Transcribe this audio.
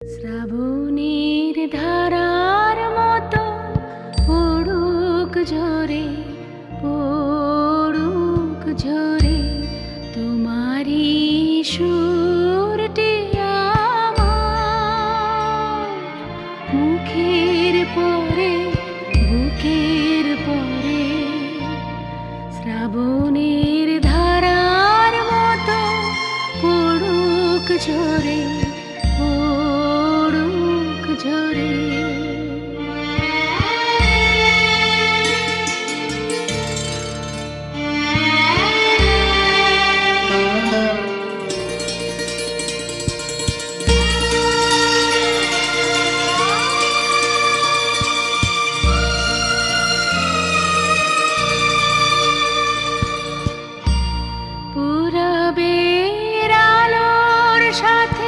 শ্রাবণীর ধারার মতো পড়ুক ঝরে পড়ুক ঝরে তোমারি সুরটি আমার। মুখের পরে মুখের পরে শ্রাবণীর ধারার মতো পড়ুক ঝরে সাথে